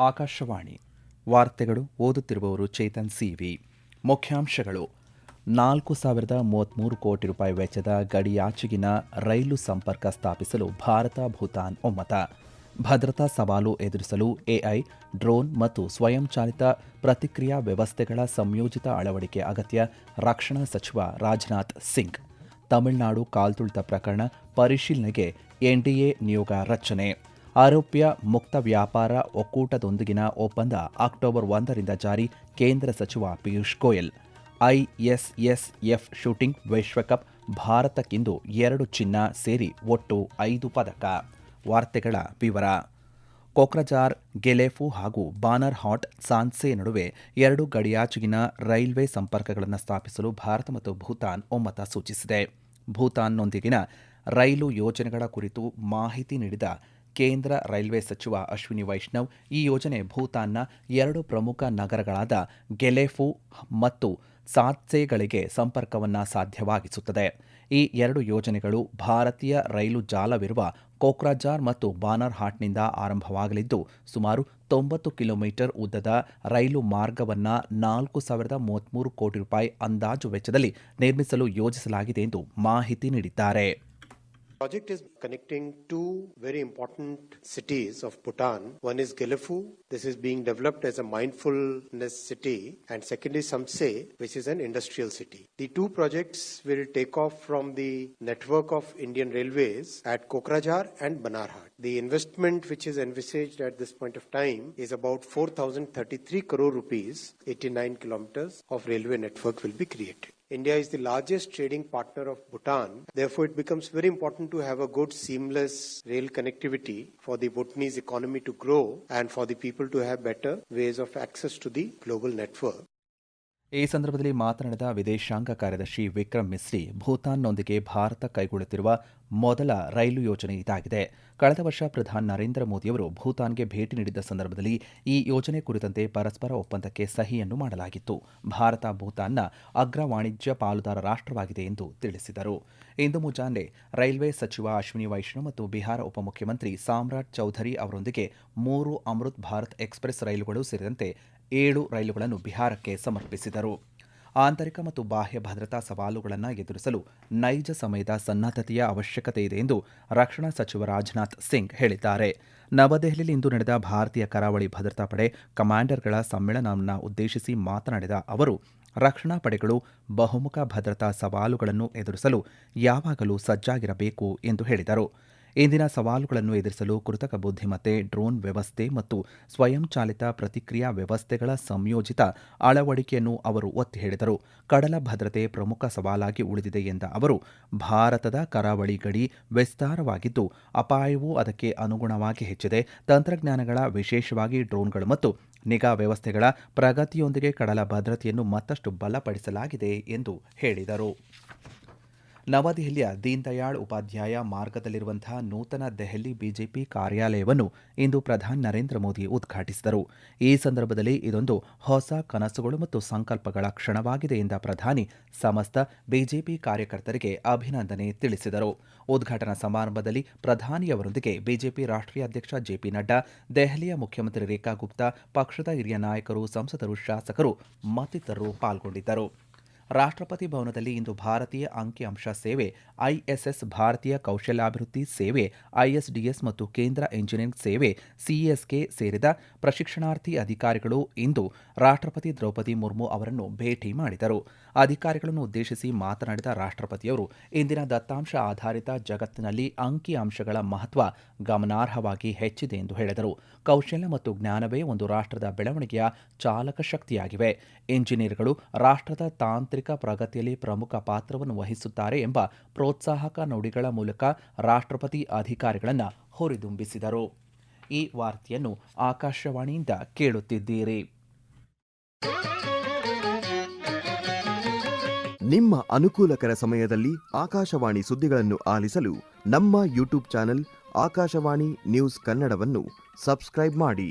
ಆಕಾಶವಾಣಿ. ವಾರ್ತೆಗಳು ಓದುತ್ತಿರುವವರು ಚೇತನ್ ಸಿವಿ. ಮುಖ್ಯಾಂಶಗಳು. ನಾಲ್ಕು ಸಾವಿರದ ಮೂವತ್ತ್ಮೂರು ಕೋಟಿ ರೂಪಾಯಿ ವೆಚ್ಚದ ಗಡಿಯಾಚೆಗಿನ ರೈಲು ಸಂಪರ್ಕ ಸ್ಥಾಪಿಸಲು ಭಾರತ ಭೂತಾನ್ ಒಮ್ಮತ. ಭದ್ರತಾ ಸವಾಲು ಎದುರಿಸಲು ಎಐ, ಡ್ರೋನ್ ಮತ್ತು ಸ್ವಯಂಚಾಲಿತ ಪ್ರತಿಕ್ರಿಯಾ ವ್ಯವಸ್ಥೆಗಳ ಸಂಯೋಜಿತ ಅಳವಡಿಕೆ ಅಗತ್ಯ ರಕ್ಷಣಾ ಸಚಿವ ರಾಜನಾಥ್ ಸಿಂಗ್. ತಮಿಳುನಾಡು ಕಾಲ್ತುಳಿತ ಪ್ರಕರಣ ಪರಿಶೀಲನೆಗೆ ಎನ್ಡಿಎ ನಿಯೋಗ ರಚನೆ. ಆರೋಪ್ಯ ಮುಕ್ತ ವ್ಯಾಪಾರ ಒಕ್ಕೂಟದೊಂದಿಗಿನ ಒಪ್ಪಂದ ಅಕ್ಟೋಬರ್ ಒಂದರಿಂದ ಜಾರಿ ಕೇಂದ್ರ ಸಚಿವ ಪಿಯೂಷ್ ಗೋಯಲ್. ಐಎಸ್ಎಸ್ಎಫ್ ಶೂಟಿಂಗ್ ವಿಶ್ವಕಪ್ ಭಾರತಕ್ಕಿಂದು ಎರಡು ಚಿನ್ನ ಸೇರಿ ಒಟ್ಟು ಐದು ಪದಕ. ವಾರ್ತೆಗಳ ವಿವರ. ಕೊಕ್ರಜಾರ್, ಗೆಲೆಫು ಹಾಗೂ ಬಾನರ್ ಹಾಟ್ ಸಾನ್ಸೆ ನಡುವೆ ಎರಡು ಗಡಿಯಾಚುಗಿನ ರೈಲ್ವೆ ಸಂಪರ್ಕಗಳನ್ನು ಸ್ಥಾಪಿಸಲು ಭಾರತ ಮತ್ತು ಭೂತಾನ್ ಒಮ್ಮತ ಸೂಚಿಸಿದೆ. ಭೂತಾನ್ನೊಂದಿಗಿನ ರೈಲು ಯೋಜನೆಗಳ ಕುರಿತು ಮಾಹಿತಿ ನೀಡಿದ ಕೇಂದ್ರ ರೈಲ್ವೆ ಸಚಿವ ಅಶ್ವಿನಿ ವೈಷ್ಣವ್ ಈ ಯೋಜನೆ ಭೂತಾನ್ನ ಎರಡು ಪ್ರಮುಖ ನಗರಗಳಾದ ಗೆಲೆಫು ಮತ್ತು ಸಾತ್ಸೆಗಳಿಗೆ ಸಂಪರ್ಕವನ್ನು ಸಾಧ್ಯವಾಗಿಸುತ್ತದೆ. ಈ ಎರಡು ಯೋಜನೆಗಳು ಭಾರತೀಯ ರೈಲು ಜಾಲವಿರುವ ಕೋಕ್ರಾಜಾರ್ ಮತ್ತು ಬಾನರ್ಹಾಟ್ನಿಂದ ಆರಂಭವಾಗಲಿದ್ದು, ಸುಮಾರು ತೊಂಬತ್ತು ಕಿಲೋಮೀಟರ್ ಉದ್ದದ ರೈಲು ಮಾರ್ಗವನ್ನು ನಾಲ್ಕು ಸಾವಿರದ ಮೂವತ್ತ್ಮೂರು ಕೋಟಿ ರೂಪಾಯಿ ಅಂದಾಜು ವೆಚ್ಚದಲ್ಲಿ ನಿರ್ಮಿಸಲು ಯೋಜಿಸಲಾಗಿದೆ ಎಂದು ಮಾಹಿತಿ ನೀಡಿದ್ದಾರೆ. Project is connecting two very important cities of Bhutan. One is Gelefu. This is being developed as a mindfulness city. And second is Samse, which is an industrial city. The two projects will take off from the network of Indian Railways at Kokrajhar and Banarhat. The investment which is envisaged at this point of time is about 4,033 crore rupees, 89 kilometers of railway network will be created. India is the largest trading partner of Bhutan. Therefore, it becomes very important to have a good seamless rail connectivity for the Bhutanese economy to grow and for the people to have better ways of access to the global network. ಈ ಸಂದರ್ಭದಲ್ಲಿ ಮಾತನಾಡಿದ ವಿದೇಶಾಂಗ ಕಾರ್ಯದರ್ಶಿ ವಿಕ್ರಮ್ ಮಿಸ್ರಿ, ಭೂತಾನ್ನೊಂದಿಗೆ ಭಾರತ ಕೈಗೊಳ್ಳುತ್ತಿರುವ ಮೊದಲ ರೈಲು ಯೋಜನೆ ಇದಾಗಿದೆ. ಕಳೆದ ವರ್ಷ ಪ್ರಧಾನಿ ನರೇಂದ್ರ ಮೋದಿಯವರು ಭೂತಾನ್ಗೆ ಭೇಟಿ ನೀಡಿದ್ದ ಸಂದರ್ಭದಲ್ಲಿ ಈ ಯೋಜನೆ ಕುರಿತಂತೆ ಪರಸ್ಪರ ಒಪ್ಪಂದಕ್ಕೆ ಸಹಿಯನ್ನು ಮಾಡಲಾಗಿತ್ತು. ಭಾರತ, ಭೂತಾನ್ನ ಅಗ್ರ ವಾಣಿಜ್ಯ ಪಾಲುದಾರ ರಾಷ್ಟ್ರವಾಗಿದೆ ಎಂದು ತಿಳಿಸಿದರು. ಇಂದು ಮುಂಜಾನೆ ರೈಲ್ವೆ ಸಚಿವ ಅಶ್ವಿನಿ ವೈಷ್ಣವ್ ಮತ್ತು ಬಿಹಾರ ಉಪಮುಖ್ಯಮಂತ್ರಿ ಸಾಮ್ರಾಟ್ ಚೌಧರಿ ಅವರೊಂದಿಗೆ ಮೂರು ಅಮೃತ್ ಭಾರತ್ ಎಕ್ಸ್ಪ್ರೆಸ್ ರೈಲುಗಳು ಸೇರಿದಂತೆ ಏಳು ರೈಲುಗಳನ್ನು ಬಿಹಾರಕ್ಕೆ ಸಮರ್ಪಿಸಿದರು. ಆಂತರಿಕ ಮತ್ತು ಬಾಹ್ಯ ಭದ್ರತಾ ಸವಾಲುಗಳನ್ನು ಎದುರಿಸಲು ನೈಜ ಸಮಯದ ಸನ್ನದ್ಧತೆಯ ಅವಶ್ಯಕತೆ ಇದೆ ಎಂದು ರಕ್ಷಣಾ ಸಚಿವ ರಾಜನಾಥ್ ಸಿಂಗ್ ಹೇಳಿದ್ದಾರೆ. ನವದೆಹಲಿಯಲ್ಲಿ ಇಂದು ನಡೆದ ಭಾರತೀಯ ಕರಾವಳಿ ಭದ್ರತಾ ಪಡೆ ಕಮಾಂಡರ್ಗಳ ಸಮ್ಮೇಳನವನ್ನು ಉದ್ದೇಶಿಸಿ ಮಾತನಾಡಿದ ಅವರು, ರಕ್ಷಣಾ ಪಡೆಗಳು ಬಹುಮುಖ ಭದ್ರತಾ ಸವಾಲುಗಳನ್ನು ಎದುರಿಸಲು ಯಾವಾಗಲೂ ಸಜ್ಜಾಗಿರಬೇಕು ಎಂದು ಹೇಳಿದರು. ಇಂದಿನ ಸವಾಲುಗಳನ್ನು ಎದುರಿಸಲು ಕೃತಕ ಬುದ್ಧಿಮತ್ತೆ, ಡ್ರೋನ್ ವ್ಯವಸ್ಥೆ ಮತ್ತು ಸ್ವಯಂಚಾಲಿತ ಪ್ರತಿಕ್ರಿಯಾ ವ್ಯವಸ್ಥೆಗಳ ಸಂಯೋಜಿತ ಅಳವಡಿಕೆಯನ್ನು ಅವರು ಒತ್ತಿ ಹೇಳಿದರು. ಕಡಲ ಭದ್ರತೆ ಪ್ರಮುಖ ಸವಾಲಾಗಿ ಉಳಿದಿದೆ ಎಂದ ಅವರು, ಭಾರತದ ಕರಾವಳಿ ಗಡಿ ವಿಸ್ತಾರವಾಗಿದ್ದು, ಅಪಾಯವೂ ಅದಕ್ಕೆ ಅನುಗುಣವಾಗಿ ಹೆಚ್ಚಿದೆ. ತಂತ್ರಜ್ಞಾನಗಳ ವಿಶೇಷವಾಗಿ ಡ್ರೋನ್ಗಳು ಮತ್ತು ನಿಗಾ ವ್ಯವಸ್ಥೆಗಳ ಪ್ರಗತಿಯೊಂದಿಗೆ ಕಡಲ ಭದ್ರತೆಯನ್ನು ಮತ್ತಷ್ಟು ಬಲಪಡಿಸಲಾಗಿದೆ ಎಂದು ಹೇಳಿದರು. ನವದೆಹಲಿಯ ದೀನ್ ದಯಾಳ್ ಉಪಾಧ್ಯಾಯ ಮಾರ್ಗದಲ್ಲಿರುವಂತಹ ನೂತನ ದೆಹಲಿ ಬಿಜೆಪಿ ಕಾರ್ಯಾಲಯವನ್ನು ಇಂದು ಪ್ರಧಾನಿ ನರೇಂದ್ರ ಮೋದಿ ಉದ್ಘಾಟಿಸಿದರು. ಈ ಸಂದರ್ಭದಲ್ಲಿ ಇದೊಂದು ಹೊಸ ಕನಸುಗಳು ಮತ್ತು ಸಂಕಲ್ಪಗಳ ಕ್ಷಣವಾಗಿದೆ ಎಂದ ಪ್ರಧಾನಿ ಸಮಸ್ತ ಬಿಜೆಪಿ ಕಾರ್ಯಕರ್ತರಿಗೆ ಅಭಿನಂದನೆ ತಿಳಿಸಿದರು. ಉದ್ಘಾಟನಾ ಸಮಾರಂಭದಲ್ಲಿ ಪ್ರಧಾನಿಯವರೊಂದಿಗೆ ಬಿಜೆಪಿ ರಾಷ್ಟ್ರೀಯ ಅಧ್ಯಕ್ಷ ಜೆಪಿ ನಡ್ಡಾ, ದೆಹಲಿಯ ಮುಖ್ಯಮಂತ್ರಿ ರೇಖಾ ಗುಪ್ತಾ, ಪಕ್ಷದ ಹಿರಿಯ ನಾಯಕರು, ಸಂಸದರು, ಶಾಸಕರು ಮತ್ತಿತರರು ಪಾಲ್ಗೊಂಡಿದ್ದರು. ರಾಷ್ಟ್ರಪತಿ ಭವನದಲ್ಲಿ ಇಂದು ಭಾರತೀಯ ಅಂಕಿಅಂಶ ಸೇವೆ, ಐಎಸ್ಎಸ್ ಭಾರತೀಯ ಕೌಶಲ್ಯಾಭಿವೃದ್ಧಿ ಸೇವೆ, ಐಎಸ್ಡಿಎಸ್ ಮತ್ತು ಕೇಂದ್ರ ಇಂಜಿನಿಯರಿಂಗ್ ಸೇವೆ ಸಿಇಎಸ್ಕೆ ಸೇರಿದ ಪ್ರಶಿಕ್ಷಣಾರ್ಥಿ ಅಧಿಕಾರಿಗಳು ಇಂದು ರಾಷ್ಟ್ರಪತಿ ದ್ರೌಪದಿ ಮುರ್ಮು ಅವರನ್ನು ಭೇಟಿ ಮಾಡಿದರು. ಅಧಿಕಾರಿಗಳನ್ನು ಉದ್ದೇಶಿಸಿ ಮಾತನಾಡಿದ ರಾಷ್ಟ್ರಪತಿಯವರು, ಇಂದಿನ ದತ್ತಾಂಶ ಆಧಾರಿತ ಜಗತ್ತಿನಲ್ಲಿ ಅಂಕಿಅಂಶಗಳ ಮಹತ್ವ ಗಮನಾರ್ಹವಾಗಿ ಹೆಚ್ಚಿದೆ ಎಂದು ಹೇಳಿದರು. ಕೌಶಲ್ಯ ಮತ್ತು ಜ್ಞಾನವೇ ಒಂದು ರಾಷ್ಟ್ರದ ಬೆಳವಣಿಗೆಯ ಚಾಲಕ ಶಕ್ತಿಯಾಗಿವೆ. ಇಂಜಿನಿಯರ್ಗಳು ರಾಷ್ಟ್ರದ ತಾಂತ್ರಿಕ ಪ್ರಗತಿಯಲ್ಲಿ ಪ್ರಮುಖ ಪಾತ್ರವನ್ನು ವಹಿಸುತ್ತಾರೆ ಎಂಬ ಪ್ರೋತ್ಸಾಹಕ ನುಡಿಗಳ ಮೂಲಕ ರಾಷ್ಟ್ರಪತಿ ಅಧಿಕಾರಿಗಳನ್ನು ಹುರಿದುಂಬಿಸಿದರು. ಈ ವಾರ್ತೆಯನ್ನು ಆಕಾಶವಾಣಿಯಿಂದ ಕೇಳುತ್ತಿದ್ದೀರಿ. ನಿಮ್ಮ ಅನುಕೂಲಕರ ಸಮಯದಲ್ಲಿ ಆಕಾಶವಾಣಿ ಸುದ್ದಿಗಳನ್ನು ಆಲಿಸಲು ನಮ್ಮ ಯೂಟ್ಯೂಬ್ ಚಾನೆಲ್ ಆಕಾಶವಾಣಿ ನ್ಯೂಸ್ ಕನ್ನಡವನ್ನು ಸಬ್ಸ್ಕ್ರೈಬ್ ಮಾಡಿ.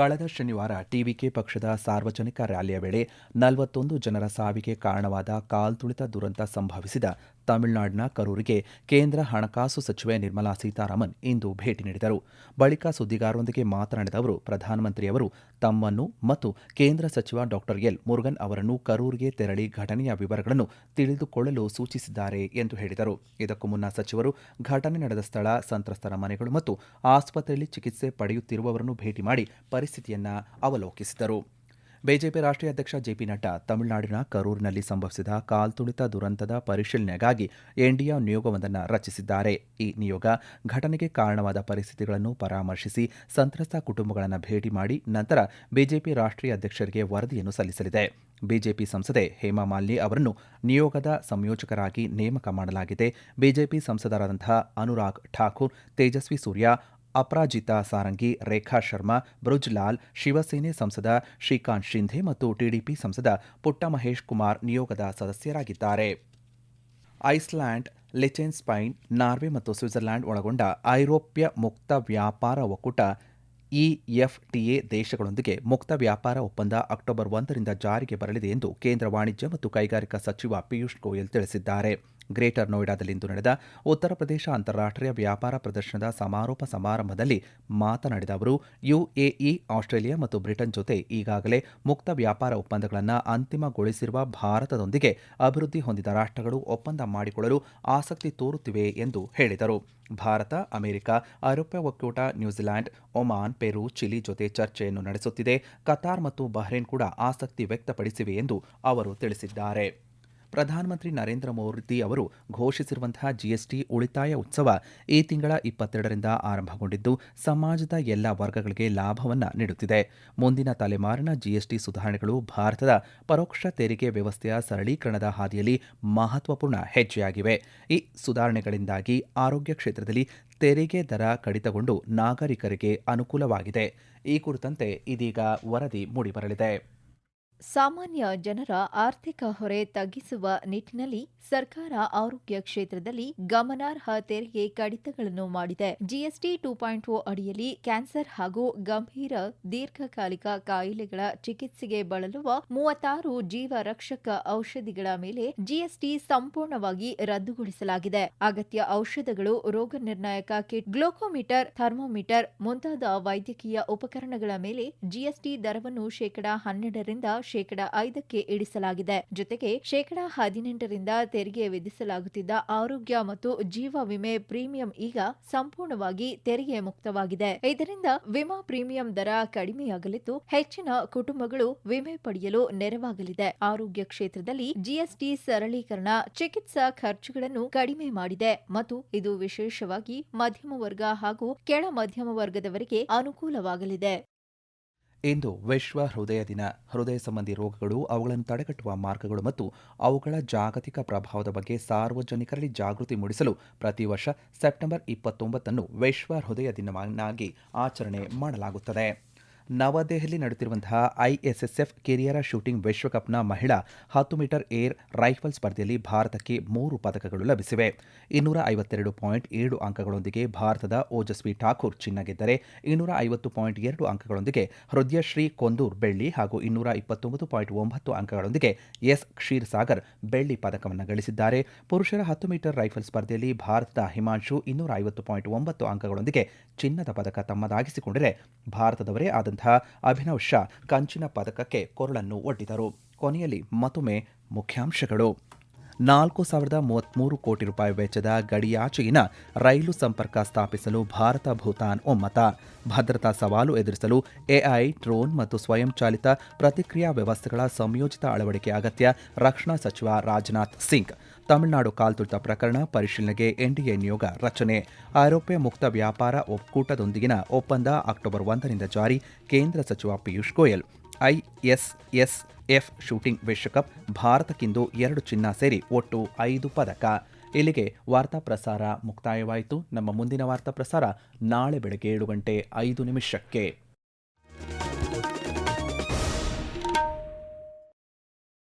ಕಳೆದ ಶನಿವಾರ ಟಿವಿಕೆ ಪಕ್ಷದ ಸಾರ್ವಜನಿಕ ರ್ಯಾಲಿಯ ವೇಳೆ ನಲವತ್ತೊಂದು ಜನರ ಸಾವಿಗೆ ಕಾರಣವಾದ ಕಾಲ್ತುಳಿತ ದುರಂತ ಸಂಭವಿಸಿದ ತಮಿಳುನಾಡಿನ ಕರೂರಿಗೆ ಕೇಂದ್ರ ಹಣಕಾಸು ಸಚಿವೆ ನಿರ್ಮಲಾ ಸೀತಾರಾಮನ್ ಇಂದು ಭೇಟಿ ನೀಡಿದರು. ಬಳಿಕ ಸುದ್ದಿಗಾರರೊಂದಿಗೆ ಮಾತನಾಡಿದ ಅವರು ಪ್ರಧಾನಮಂತ್ರಿಯವರು ತಮ್ಮನ್ನು ಮತ್ತು ಕೇಂದ್ರ ಸಚಿವ ಡಾಕ್ಟರ್ ಎಲ್ ಮುರುಗನ್ ಅವರನ್ನು ಕರೂರಿಗೆ ತೆರಳಿ ಘಟನೆಯ ವಿವರಗಳನ್ನು ತಿಳಿದುಕೊಳ್ಳಲು ಸೂಚಿಸಿದ್ದಾರೆ ಎಂದು ಹೇಳಿದರು. ಇದಕ್ಕೂ ಮುನ್ನ ಸಚಿವರು ಘಟನೆ ನಡೆದ ಸ್ಥಳ, ಸಂತ್ರಸ್ತರ ಮನೆಗಳು ಮತ್ತು ಆಸ್ಪತ್ರೆಯಲ್ಲಿ ಚಿಕಿತ್ಸೆ ಪಡೆಯುತ್ತಿರುವವರನ್ನು ಭೇಟಿ ಮಾಡಿ ಪರಿಸ್ಥಿತಿಯನ್ನು ಅವಲೋಕಿಸಿದರು. ಬಿಜೆಪಿ ರಾಷ್ಟ್ರೀಯ ಅಧ್ಯಕ್ಷ ಜೆಪಿ ನಡ್ಡಾ ತಮಿಳುನಾಡಿನ ಕರೂರಿನಲ್ಲಿ ಸಂಭವಿಸಿದ ಕಾಲ್ತುಳಿತ ದುರಂತದ ಪರಿಶೀಲನೆಗಾಗಿ ಎನ್ಡಿಎ ನಿಯೋಗವೊಂದನ್ನು ರಚಿಸಿದ್ದಾರೆ. ಈ ನಿಯೋಗ ಘಟನೆಗೆ ಕಾರಣವಾದ ಪರಿಸ್ಥಿತಿಗಳನ್ನು ಪರಾಮರ್ಶಿಸಿ ಸಂತ್ರಸ್ತ ಕುಟುಂಬಗಳನ್ನು ಭೇಟಿ ಮಾಡಿ ನಂತರ ಬಿಜೆಪಿ ರಾಷ್ಟ್ರೀಯ ಅಧ್ಯಕ್ಷರಿಗೆ ವರದಿಯನ್ನು ಸಲ್ಲಿಸಲಿದೆ. ಬಿಜೆಪಿ ಸಂಸದೆ ಹೇಮಾ ಮಾಲಿನಿ ಅವರನ್ನು ನಿಯೋಗದ ಸಂಯೋಜಕರಾಗಿ ನೇಮಕ ಮಾಡಲಾಗಿದೆ. ಬಿಜೆಪಿ ಸಂಸದರಾದಂತಹ ಅನುರಾಗ್ ಠಾಕೂರ್, ತೇಜಸ್ವಿ ಸೂರ್ಯ ಅಪರಾಜಿತಾ ಸಾರಂಗಿ ರೇಖಾ ಶರ್ಮಾ, ಬ್ರುಜ್ಲಾಲ್, ಶಿವಸೇನೆ ಸಂಸದ ಶ್ರೀಕಾಂತ್ ಶಿಂಧೆ ಮತ್ತು ಟಿಡಿಪಿ ಸಂಸದ ಪುಟ್ಟ ಮಹೇಶ್ ಕುಮಾರ್ ನಿಯೋಗದ ಸದಸ್ಯರಾಗಿದ್ದಾರೆ. ಐಸ್ಲ್ಯಾಂಡ್ ಲಿಚೆನ್ಸ್ಪೈನ್ ನಾರ್ವೆ ಮತ್ತು ಸ್ವಿಟ್ಜರ್ಲ್ಯಾಂಡ್ ಒಳಗೊಂಡ ಐರೋಪ್ಯ ಮುಕ್ತ ವ್ಯಾಪಾರ ಒಕ್ಕೂಟ ಇಎಫ್ಟಿಎ ದೇಶಗಳೊಂದಿಗೆ ಮುಕ್ತ ವ್ಯಾಪಾರ ಒಪ್ಪಂದ ಅಕ್ಟೋಬರ್ ಒಂದರಿಂದ ಜಾರಿಗೆ ಬರಲಿದೆ ಎಂದು ಕೇಂದ್ರ ವಾಣಿಜ್ಯ ಮತ್ತು ಕೈಗಾರಿಕಾ ಸಚಿವ ಪಿಯೂಷ್ ಗೋಯಲ್ ತಿಳಿಸಿದ್ದಾರೆ. ಗ್ರೇಟರ್ ನೋಯ್ಡಾದಲ್ಲಿಂದು ನಡೆದ ಉತ್ತರ ಪ್ರದೇಶ ಅಂತಾರಾಷ್ಟ್ರೀಯ ವ್ಯಾಪಾರ ಪ್ರದರ್ಶನದ ಸಮಾರೋಪ ಸಮಾರಂಭದಲ್ಲಿ ಮಾತನಾಡಿದ ಅವರು, ಯುಎಇ, ಆಸ್ಟ್ರೇಲಿಯಾ ಮತ್ತು ಬ್ರಿಟನ್ ಜೊತೆ ಈಗಾಗಲೇ ಮುಕ್ತ ವ್ಯಾಪಾರ ಒಪ್ಪಂದಗಳನ್ನು ಅಂತಿಮಗೊಳಿಸಿರುವ ಭಾರತದೊಂದಿಗೆ ಅಭಿವೃದ್ಧಿ ಹೊಂದಿದ ರಾಷ್ಟ್ರಗಳು ಒಪ್ಪಂದ ಮಾಡಿಕೊಳ್ಳಲು ಆಸಕ್ತಿ ತೋರುತ್ತಿವೆ ಎಂದು ಹೇಳಿದರು. ಭಾರತ, ಅಮೆರಿಕ, ಐರೋಪ್ಯ ಒಕ್ಕೂಟ ನ್ಯೂಜಿಲೆಂಡ್ ಒಮಾನ್, ಪೆರು, ಚಿಲಿ ಜೊತೆ ಚರ್ಚೆಯನ್ನು ನಡೆಸುತ್ತಿದೆ. ಕತಾರ್ ಮತ್ತು ಬಹ್ರೇನ್ ಕೂಡ ಆಸಕ್ತಿ ವ್ಯಕ್ತಪಡಿಸಿವೆ ಎಂದು ಅವರು ತಿಳಿಸಿದ್ದಾರೆ. ಪ್ರಧಾನಮಂತ್ರಿ ನರೇಂದ್ರ ಮೋದಿ ಅವರು ಘೋಷಿಸಿರುವಂತಹ ಜಿಎಸ್ಟಿ ಉಳಿತಾಯ ಉತ್ಸವ ಈ ತಿಂಗಳ ಇಪ್ಪತ್ತೆರಡರಿಂದ ಆರಂಭಗೊಂಡಿದ್ದು, ಸಮಾಜದ ಎಲ್ಲ ವರ್ಗಗಳಿಗೆ ಲಾಭವನ್ನು ನೀಡುತ್ತಿದೆ. ಮುಂದಿನ ತಲೆಮಾರಿನ ಜಿಎಸ್ಟಿ ಸುಧಾರಣೆಗಳು ಭಾರತದ ಪರೋಕ್ಷ ತೆರಿಗೆ ವ್ಯವಸ್ಥೆಯ ಸರಳೀಕರಣದ ಹಾದಿಯಲ್ಲಿ ಮಹತ್ವಪೂರ್ಣ ಹೆಜ್ಜೆಯಾಗಿವೆ. ಈ ಸುಧಾರಣೆಗಳಿಂದಾಗಿ ಆರೋಗ್ಯ ಕ್ಷೇತ್ರದಲ್ಲಿ ತೆರಿಗೆ ದರ ಕಡಿತಗೊಂಡು ನಾಗರಿಕರಿಗೆ ಅನುಕೂಲವಾಗಿದೆ. ಈ ಕುರಿತಂತೆ ಇದೀಗ ವರದಿ ಮೂಡಿಬರಲಿದೆ. ಸಾಮಾನ್ಯ ಜನರ ಆರ್ಥಿಕ ಹೊರೆ ತಗ್ಗಿಸುವ ನಿಟ್ಟಿನಲ್ಲಿ ಸರ್ಕಾರ ಆರೋಗ್ಯ ಕ್ಷೇತ್ರದಲ್ಲಿ ಗಮನಾರ್ಹ ತೆರಿಗೆ ಕಡಿತಗಳನ್ನು ಮಾಡಿದೆ. ಜಿಎಸ್ಟಿ ಟೂ ಪಾಯಿಂಟ್ ಓ ಅಡಿಯಲ್ಲಿ ಕ್ಯಾನ್ಸರ್ ಹಾಗೂ ಗಂಭೀರ ದೀರ್ಘಕಾಲಿಕ ಕಾಯಿಲೆಗಳ ಚಿಕಿತ್ಸೆಗೆ ಬಳಲುವ ಮೂವತ್ತಾರು ಜೀವ ರಕ್ಷಕ ಔಷಧಿಗಳ ಮೇಲೆ ಜಿಎಸ್ಟಿ ಸಂಪೂರ್ಣವಾಗಿ ರದ್ದುಗೊಳಿಸಲಾಗಿದೆ. ಅಗತ್ಯ ಔಷಧಗಳು ರೋಗ ನಿರ್ಣಾಯಕ ಕಿಟ್, ಗ್ಲೋಕೋಮೀಟರ್, ಥರ್ಮೋಮೀಟರ್ ಮುಂತಾದ ವೈದ್ಯಕೀಯ ಉಪಕರಣಗಳ ಮೇಲೆ ಜಿಎಸ್ಟಿ ದರವನ್ನು ಶೇಕಡಾ ಹನ್ನೆರಡರಿಂದ ಶೇಕಡಾ ಐದಕ್ಕೆ ಇಳಿಸಲಾಗಿದೆ. ಜೊತೆಗೆ ಶೇಕಡಾ ಹದಿನೆಂಟರಿಂದ ತೆರಿಗೆ ವಿಧಿಸಲಾಗುತ್ತಿದ್ದ ಆರೋಗ್ಯ ಮತ್ತು ಜೀವ ವಿಮೆ ಪ್ರೀಮಿಯಂ ಈಗ ಸಂಪೂರ್ಣವಾಗಿ ತೆರಿಗೆ ಮುಕ್ತವಾಗಿದೆ. ಇದರಿಂದ ವಿಮಾ ಪ್ರೀಮಿಯಂ ದರ ಕಡಿಮೆಯಾಗಲಿದ್ದು, ಹೆಚ್ಚಿನ ಕುಟುಂಬಗಳು ವಿಮೆ ಪಡೆಯಲು ನೆರವಾಗಲಿದೆ. ಆರೋಗ್ಯ ಕ್ಷೇತ್ರದಲ್ಲಿ ಜಿಎಸ್ಟಿ ಸರಳೀಕರಣ, ಚಿಕಿತ್ಸಾ ಖರ್ಚುಗಳನ್ನು ಕಡಿಮೆ ಮಾಡಿದೆ ಮತ್ತು ಇದು ವಿಶೇಷವಾಗಿ ಮಧ್ಯಮ ವರ್ಗ ಹಾಗೂ ಕೆಳ ಮಧ್ಯಮ ವರ್ಗದವರಿಗೆ ಅನುಕೂಲವಾಗಲಿದೆ. ಇಂದು ವಿಶ್ವ ಹೃದಯ ದಿನ. ಹೃದಯ ಸಂಬಂಧಿ ರೋಗಗಳು, ಅವುಗಳನ್ನು ತಡೆಗಟ್ಟುವ ಮಾರ್ಗಗಳು ಮತ್ತು ಅವುಗಳ ಜಾಗತಿಕ ಪ್ರಭಾವದ ಬಗ್ಗೆ ಸಾರ್ವಜನಿಕರಲ್ಲಿ ಜಾಗೃತಿ ಮೂಡಿಸಲು ಪ್ರತಿ ವರ್ಷ ಸೆಪ್ಟೆಂಬರ್ ಇಪ್ಪತ್ತೊಂಬತ್ತನ್ನು ವಿಶ್ವ ಹೃದಯ ದಿನವನ್ನಾಗಿ ಆಚರಣೆ ಮಾಡಲಾಗುತ್ತದೆ. ನವದೆಹಲಿ ನಡೆಯುತ್ತಿರುವಂತಹ ಐಎಸ್ಎಸ್ಎಫ್ ಕೆರಿಯರ ಶೂಟಿಂಗ್ ವಿಶ್ವಕಪ್ನ ಮಹಿಳಾ ಹತ್ತು ಮೀಟರ್ ಏರ್ ರೈಫಲ್ ಸ್ಪರ್ಧೆಯಲ್ಲಿ ಭಾರತಕ್ಕೆ ಮೂರು ಪದಕಗಳು ಲಭಿಸಿವೆ. ಇನ್ನೂರ ಐವತ್ತೆರಡು ಪಾಯಿಂಟ್ ಏಳು ಅಂಕಗಳೊಂದಿಗೆ ಭಾರತದ ಓಜಸ್ವಿ ಠಾಕೂರ್ ಚಿನ್ನ ಗೆದ್ದರೆ ಇನ್ನೂರ ಐವತ್ತು ಪಾಯಿಂಟ್ ಎರಡು ಅಂಕಗಳೊಂದಿಗೆ ಹೃದಯಶ್ರೀ ಕೊಂದೂರ್ ಬೆಳ್ಳಿ ಹಾಗೂ ಇನ್ನೂರ ಇಪ್ಪತ್ತೊಂಬತ್ತು ಪಾಯಿಂಟ್ ಒಂಬತ್ತು ಅಂಕಗಳೊಂದಿಗೆ ಎಸ್ ಕ್ಷೀರ್ ಸಾಗರ್ ಬೆಳ್ಳಿ ಪದಕವನ್ನು ಗಳಿಸಿದ್ದಾರೆ. ಪುರುಷರ ಹತ್ತು ಮೀಟರ್ ರೈಫಲ್ ಸ್ಪರ್ಧೆಯಲ್ಲಿ ಭಾರತದ ಹಿಮಾಂಶು ಇನ್ನೂರ ಐವತ್ತು ಪಾಯಿಂಟ್ ಒಂಬತ್ತು ಅಂಕಗಳೊಂದಿಗೆ ಚಿನ್ನದ ಪದಕ ತಮ್ಮದಾಗಿಸಿಕೊಂಡರೆ ಭಾರತದವರೇ ಆದಂತಹ ಅಭಿನವ್ ಶಾ ಕಂಚಿನ ಪದಕಕ್ಕೆ ಕೊರಳನ್ನು ಒಡ್ಡಿದರು. ಕೊನೆಯಲ್ಲಿ ಮತ್ತೊಮ್ಮೆ ಮುಖ್ಯಾಂಶಗಳು. ನಾಲ್ಕು ಸಾವಿರದ ಮೂವತ್ಮೂರು ಕೋಟಿ ರೂಪಾಯಿ ವೆಚ್ಚದ ಗಡಿಯಾಚೆಗಿನ ರೈಲು ಸಂಪರ್ಕ ಸ್ಥಾಪಿಸಲು ಭಾರತ ಭೂತಾನ್ ಒಮ್ಮತ. ಭದ್ರತಾ ಸವಾಲು ಎದುರಿಸಲು ಎಐ, ಡ್ರೋನ್ ಮತ್ತು ಸ್ವಯಂಚಾಲಿತ ಪ್ರತಿಕ್ರಿಯಾ ವ್ಯವಸ್ಥೆಗಳ ಸಂಯೋಜಿತ ಅಳವಡಿಕೆ ಅಗತ್ಯ ರಕ್ಷಣಾ ಸಚಿವ ರಾಜನಾಥ್ ಸಿಂಗ್. ತಮಿಳುನಾಡು ಕಾಲ್ತುಳಿತ ಪ್ರಕರಣ ಪರಿಶೀಲನೆಗೆ ಎನ್ಡಿಎ ನಿಯೋಗ ರಚನೆ. ಐರೋಪ್ಯ ಮುಕ್ತ ವ್ಯಾಪಾರ ಒಕ್ಕೂಟದೊಂದಿಗಿನ ಒಪ್ಪಂದ ಅಕ್ಟೋಬರ್ ಒಂದರಿಂದ ಜಾರಿ, ಕೇಂದ್ರ ಸಚಿವ ಪಿಯೂಷ್ ಗೋಯಲ್. ಐಎಸ್ಎಸ್ಎಫ್ ಶೂಟಿಂಗ್ ವಿಶ್ವಕಪ್, ಭಾರತಕ್ಕಿಂದು ಎರಡು ಚಿನ್ನ ಸೇರಿ ಒಟ್ಟು ಐದು ಪದಕ. ಇಲ್ಲಿಗೆ ವಾರ್ತಾ ಪ್ರಸಾರ ಮುಕ್ತಾಯವಾಯಿತು. ನಮ್ಮ ಮುಂದಿನ ವಾರ್ತಾ ಪ್ರಸಾರ ನಾಳೆ ಬೆಳಗ್ಗೆ ಏಳು ಗಂಟೆ ಐದು ನಿಮಿಷಕ್ಕೆ.